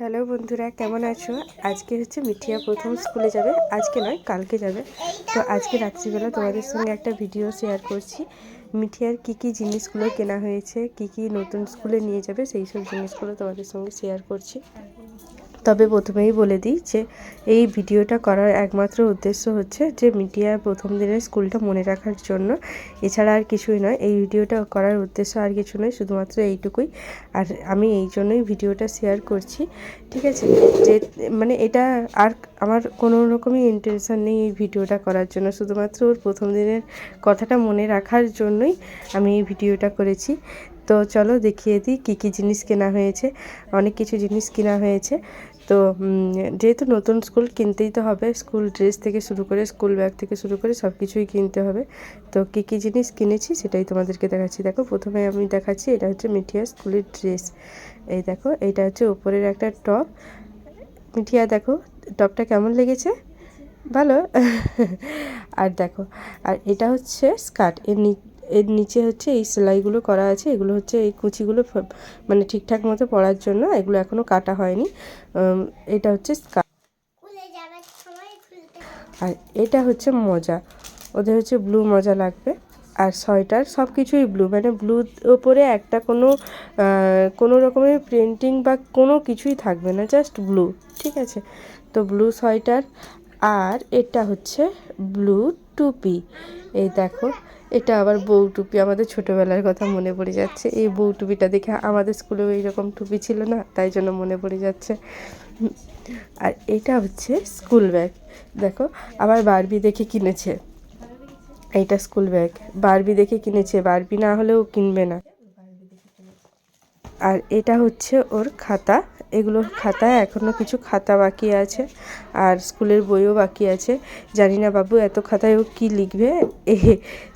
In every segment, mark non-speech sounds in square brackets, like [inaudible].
Hello বন্ধুরা, কেমন আছো? আজকে হচ্ছে মিঠিয়া প্রথম স্কুলে যাবে, আজকে নয়, কালকে যাবে। তো আজকে রাত্রিবেলা তোমাদের সঙ্গে একটা ভিডিও শেয়ার করছি। মিঠিয়ার কি কি জিনিসগুলো কেনা হয়েছে, কি কি নতুন স্কুলে নিয়ে যাবে, সেই সব জিনিসগুলো তোমাদের সঙ্গে শেয়ার করছি। তবে প্রথমেই বলে দিই যে এই ভিডিওটা করার একমাত্র উদ্দেশ্য হচ্ছে যে মিডিয়ার প্রথম দিনের স্কুলটা মনে রাখার জন্য। এছাড়া আর কিছুই নয়, এই ভিডিওটা করার উদ্দেশ্য আর কিছু নয়, শুধুমাত্র এইটুকুই। আর আমি এই জন্যই ভিডিওটা শেয়ার করছি, ঠিক আছে? যে মানে এটা আর আমার কোনো রকমই ইন্টেনশন নেই এই ভিডিওটা করার জন্য। শুধুমাত্র ওর প্রথম দিনের কথাটা মনে রাখার জন্যই আমি এই ভিডিওটা করেছি। তো চলো দেখিয়ে দিই কী কী জিনিস কেনা হয়েছে। অনেক কিছু জিনিস কেনা হয়েছে। তো যেহেতু নতুন স্কুল কিনতেই তো হবে স্কুল ড্রেস থেকে শুরু করে স্কুল ব্যাগ থেকে শুরু করে সব কিছুই কিনতে হবে। তো কী কী জিনিস কিনেছি সেটাই তোমাদেরকে দেখাচ্ছি। দেখো, প্রথমে আমি দেখাচ্ছি, এটা হচ্ছে মিঠিয়া স্কুলের ড্রেস এই দেখো এইটা হচ্ছে উপরের একটা টপ মিঠিয়া, দেখো, টপটা কেমন লেগেছে? ভালো। আর দেখো, আর এটা হচ্ছে স্কার্ট এর এর নিচে হচ্ছে এই সেলাইগুলো করা আছে এগুলো হচ্ছে এই কুচিগুলো মানে ঠিকঠাক মতো পড়ার জন্য এগুলো এখনও কাটা হয়নি। এটা হচ্ছে আর এটা হচ্ছে মজা ওদের হচ্ছে ব্লু মজা লাগবে। আর সোয়েটার সব কিছুই ব্লু মানে ব্লু ওপরে একটা কোনো কোনো রকমের প্রিন্টিং বা কোনো কিছুই থাকবে না জাস্ট ব্লু ঠিক আছে? তো ব্লু সোয়েটার আর এটা হচ্ছে ব্লু টুপি। এই দেখো এটা আবার বউ টুপি আমাদের ছোটোবেলার কথা মনে পড়ে যাচ্ছে। এই বউ টুপিটা দেখে আমাদের স্কুলেও এইরকম টুপি ছিল না, তাই জন্য মনে পড়ে যাচ্ছে। আর এটা হচ্ছে স্কুল ব্যাগ। দেখো, আবার বারবি দেখে কিনেছে। এইটা স্কুল ব্যাগ। বারবি দেখে কিনেছে। বারবি না হলেও কিনবে না। আর এটা হচ্ছে ওর খাতা। এগুলো খাতায় এখনও কিছু খাতা বাকি আছে আর স্কুলের বইও বাকি আছে। জানি না বাবু এত খাতায় ও কী লিখবে? এ,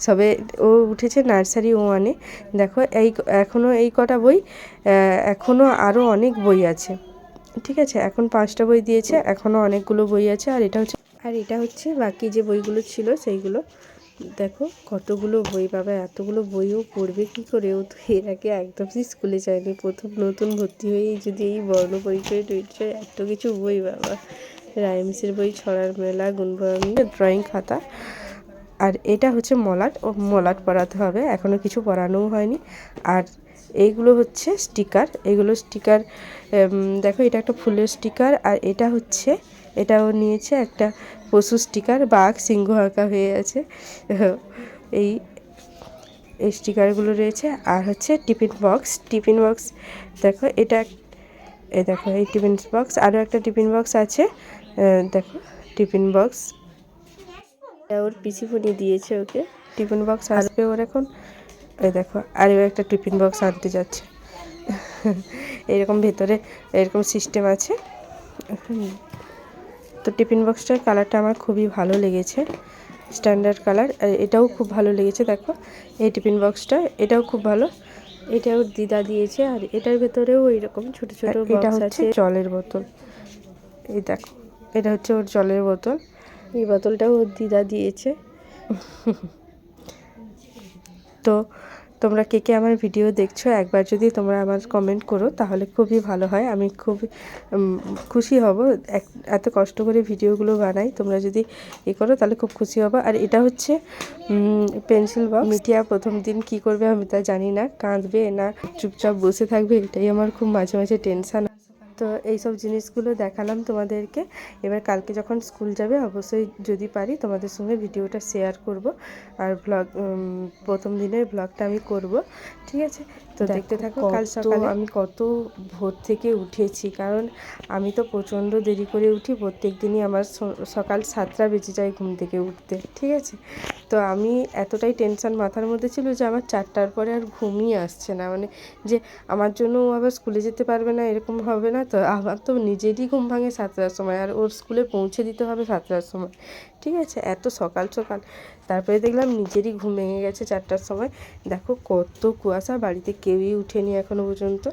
সবে ও উঠেছে নার্সারি ওয়ানে। দেখো এই এখনও এই কটা বই এখনও আরও অনেক বই আছে। ঠিক আছে, এখন পাঁচটা বই দিয়েছে এখনও অনেকগুলো বই আছে আর এটা হচ্ছে, আর এটা হচ্ছে বাকি যে বইগুলো ছিল সেইগুলো। দেখো, কতগুলো বই, বাবা, এতগুলো বইও পড়বে কি করে? ও তো এর আগে একদমই স্কুলে যায়নি। প্রথম নতুন ভর্তি হয়েই যদি এই বর্ণ পরিচয়, টরিচয়, এত কিছু বই, বাবা। রাইমসের বই, ছড়ার মেলা গুণবাণী ড্রয়িং খাতা। আর এটা হচ্ছে মলাট। ও মলাট পড়াতে হবে। এখনও কিছু পড়ানোও হয়নি। আর এইগুলো হচ্ছে স্টিকার, এগুলো স্টিকার দেখো এটা একটা ফুলের স্টিকার আর এটা হচ্ছে, এটাও নিয়েছে একটা পশু স্টিকার, বাঘ সিংহ আঁকা হয়ে আছে। [laughs] এই এই স্টিকারগুলো রয়েছে আর হচ্ছে টিফিন বক্স টিফিন বক্স, দেখো এটা, এ দেখো এই টিফিন বক্স, আরও একটা টিফিন বক্স আছে দেখো টিফিন বক্স। ওর পিসি ফুনি দিয়েছে ওকে, টিফিন বক্স আসবে ওর এখন। এই দেখো আরও একটা টিফিন বক্স আনতে যাচ্ছে। এরকম ভেতরে এরকম সিস্টেম আছে। তো টিফিন বক্সটার কালারটা আমার খুবই ভালো লেগেছে স্ট্যান্ডার্ড কালার আর এটাও খুব ভালো লেগেছে দেখো। এই টিফিন বক্সটা এটাও খুব ভালো। এটাও দিদা দিয়েছে আর এটার ভেতরেও এরকম ছোট ছোট এটা হচ্ছে জলের বোতল। এই দেখো এটা হচ্ছে ওর জলের বোতল। এই বোতলটাও ওর দিদা দিয়েছে। তো তোমরা কে কে আমার ভিডিও দেখছ, একবার যদি তোমরা আমার কমেন্ট করো তাহলে খুবই ভালো হয়। আমি খুব খুশি হব। এত কষ্ট করে ভিডিওগুলো বানাই, তোমরা যদি এ করো তাহলে খুব খুশি হব। আর এটা হচ্ছে পেন্সিল বক্স মিটিয়া প্রথম দিন কি করবে আমি তা জানি না। কাঁদবে না, চুপচাপ বসে থাকবে, এটাই আমার খুব মাঝে মাঝে টেনশান তো এই সব জিনিসগুলো দেখালাম তোমাদেরকে। এবার কালকে যখন স্কুল যাবে অবশ্যই যদি পারি তোমাদের সঙ্গে ভিডিওটা শেয়ার করব আর ব্লগ প্রথম দিনের ব্লগটা আমি করব ঠিক আছে? তো দেখতে থাকো কাল সকালে। আমি কত ভোর থেকে উঠেছি কারণ আমি তো প্রচণ্ড দেরি করে উঠি প্রত্যেক দিনই আমার সকাল সাতটা বেজে যায় ঘুম থেকে উঠতে ঠিক আছে? তো আমি এতটাই টেনশন মাথার মধ্যে ছিল যে আমার চারটার পরে আর ঘুমই আসছে না। মানে যে আমার জন্য আবার স্কুলে যেতে পারবে না এরকম হবে না তো আমার তো নিজেরই ঘুম ভাঙে সাতটার সময় আর ওর স্কুলে পৌঁছে দিতে হবে সাতটার সময়। ঠিক আছে? এত সকাল সকাল। তারপরে দেখলাম নিজেরই ঘুম ভেঙে গেছে চারটার সময়। দেখো কত কুয়াশা, বাড়িতে কেউই উঠেনি এখনও পর্যন্ত।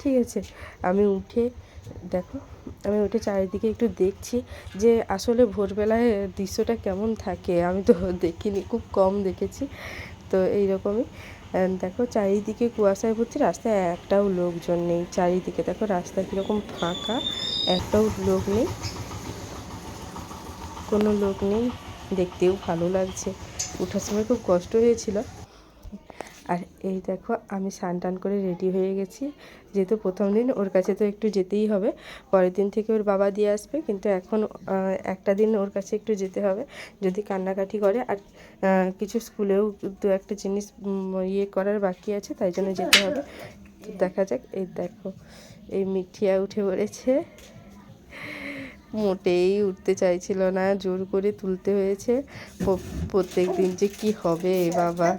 ঠিক আছে? আমি উঠে, দেখো, আমি উঠে চারিদিকে একটু দেখছি যে আসলে ভোরবেলায় দৃশ্যটা কেমন থাকে। আমি তো দেখিনি, খুব কম দেখেছি। তো এইরকমই। দেখো, চারিদিকে কুয়াশায় ভর্তি রাস্তায় একটাও লোকজন নেই। চারিদিকে দেখো, রাস্তা কীরকম ফাঁকা, একটাও লোক নেই। কোনো লোক নেই। দেখতেও ভালো লাগছে। ওঠার সময় খুব কষ্ট হয়েছিল। আর এই দেখো, আমি স্নান টান করে রেডি হয়ে গেছি। যেহেতু প্রথম দিন, ওর কাছে তো একটু যেতেই হবে। পরের দিন থেকে ওর বাবা দিয়ে আসবে, কিন্তু এখন একটা দিন ওর কাছে একটু যেতে হবে, যদি কান্নাকাটি করে। আর কিছু স্কুলেও দু একটা জিনিস ইয়ে করার বাকি আছে, তাই জন্য যেতে হবে। দেখা যাক, এই দেখো, এই মিঠিয়া উঠে পড়েছে। মোটেই উঠতে চাইছিল না, জোর করে তুলতে হয়েছে। প্রত্যেক দিন যে কি হবে বাবা।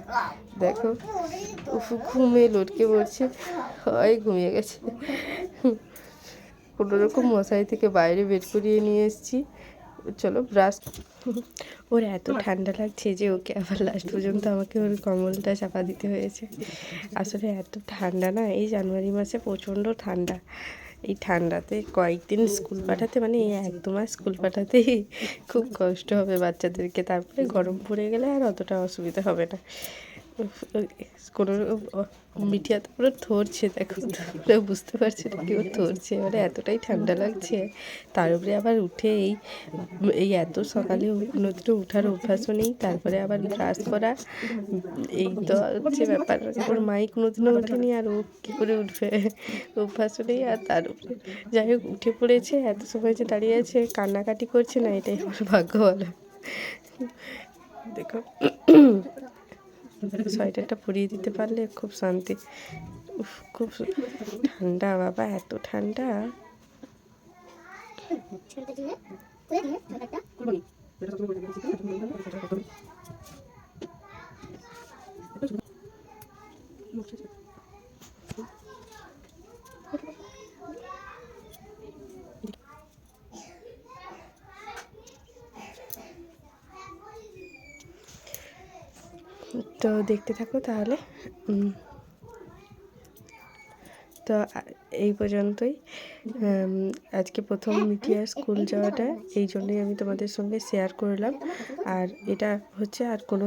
দেখো, উফ ঘুমে লটকে পড়ছে। হয়, ঘুমিয়ে গেছে। কোনো রকম মশারি থেকে বাইরে বের করিয়ে নিয়ে এসেছি। চলো ব্রাশ ওর এত ঠান্ডা লাগছে যে ওকে আবার লাস্ট পর্যন্ত আমাকে ওর কম্বলটা চাপা দিতে হয়েছে। আসলে এত ঠান্ডা না, এই জানুয়ারি মাসে প্রচণ্ড ঠান্ডা। এই ঠান্ডাতে কয়েকদিন স্কুল পাঠাতে মানে এই এক দু মাস স্কুল পাঠাতেই খুব কষ্ট হবে বাচ্চাদেরকে। তারপরে গরম পড়ে গেলে আর অতটা অসুবিধা হবে না। কোনো মিঠিয়া তো পুরো থরছে দেখো। পুরো বুঝতে পারছে না কেউ থরছে মানে এতটাই ঠান্ডা লাগছে। তার উপরে আবার উঠে এই এই এত সকালে কোনোদিনও উঠার অভ্যাসও নেই, তারপরে আবার ব্রাশ করা। এই তো হচ্ছে ব্যাপার, ওর মাই কোনোদিনও ওঠেনি আর ও কী করে উঠবে? অভ্যাসও নেই আর তার উপরে। যাই হোক, উঠে পড়েছে, এত সময় যে দাঁড়িয়ে আছে, কান্নাকাটি করছে না, এটাই আমার ভাগ্য বলো। দেখো। সোয়েটারটা পরিয়ে দিতে পারলে খুব শান্তি। খুব ঠান্ডা বাবা এত ঠান্ডা। তো দেখতে থাকো তাহলে। তো এই পর্যন্তই। আজকে প্রথম মিটিয়ার স্কুল যাওয়াটা, এই জন্যই আমি তোমাদের সঙ্গে শেয়ার করলাম। আর এটা হচ্ছে আর কোনো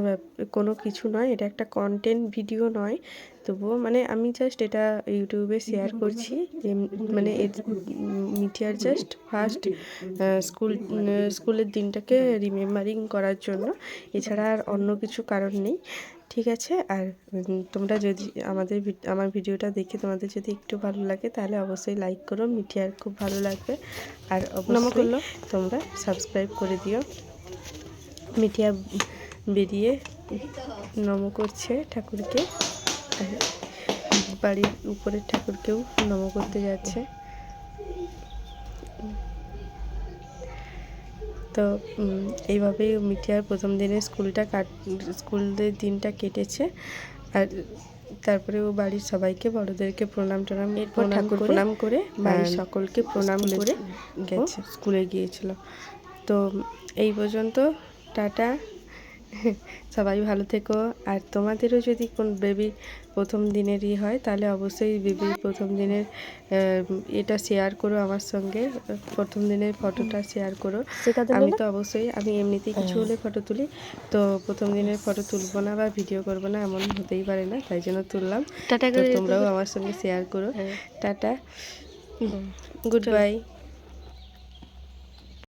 কোনো কিছু নয়, এটা একটা কন্টেন্ট ভিডিও নয়। তবুও মানে আমি জাস্ট এটা ইউটিউবে শেয়ার করছি। মানে মিটিয়ার জাস্ট ফার্স্ট স্কুল স্কুলের দিনটাকে রিমেম্বারিং করার জন্য। এছাড়া আর অন্য কিছু কারণ নেই। ঠিক আছে? আর তোমরা যদি আমাদের আমার ভিডিওটা দেখে তোমাদের যদি একটু ভালো লাগে তাহলে অবশ্যই লাইক করো। মিঠিয়ার খুব ভালো লাগবে। আর অবশ্যই তোমরা সাবস্ক্রাইব করে দিও। মিঠিয়া বেরিয়ে নম করছে ঠাকুরকে। বাড়ির উপরের ঠাকুরকেও নম করতে যাচ্ছে। তো এইভাবেই মিঠিয়ার প্রথম দিনে স্কুলটা কাট স্কুলের দিনটা কেটেছে। আর তারপরে ও বাড়ির সবাইকে বড়দেরকে প্রণাম টনাম এরপর ঠাকুর প্রণাম করে বাড়ির সকলকে প্রণাম করে গেছে স্কুলে গিয়েছিল। তো এই পর্যন্ত টাটা। সবাই ভালো থেকো। আর তোমাদেরও যদি কোন বেবির প্রথম দিনেরই হয় তাহলে অবশ্যই বেবির প্রথম দিনের এটা শেয়ার করো আমার সঙ্গে। প্রথম দিনের ফটোটা শেয়ার করো। আমি তো অবশ্যই আমি এমনিতেই কিছু হলে ফটো তুলি। তো প্রথম দিনের ফটো তুলবো না বা ভিডিও করব না এমন হতেই পারে না তাই জন্য তুললাম। তো তোমরাও আমার সঙ্গে শেয়ার করো। টাটা। Good bye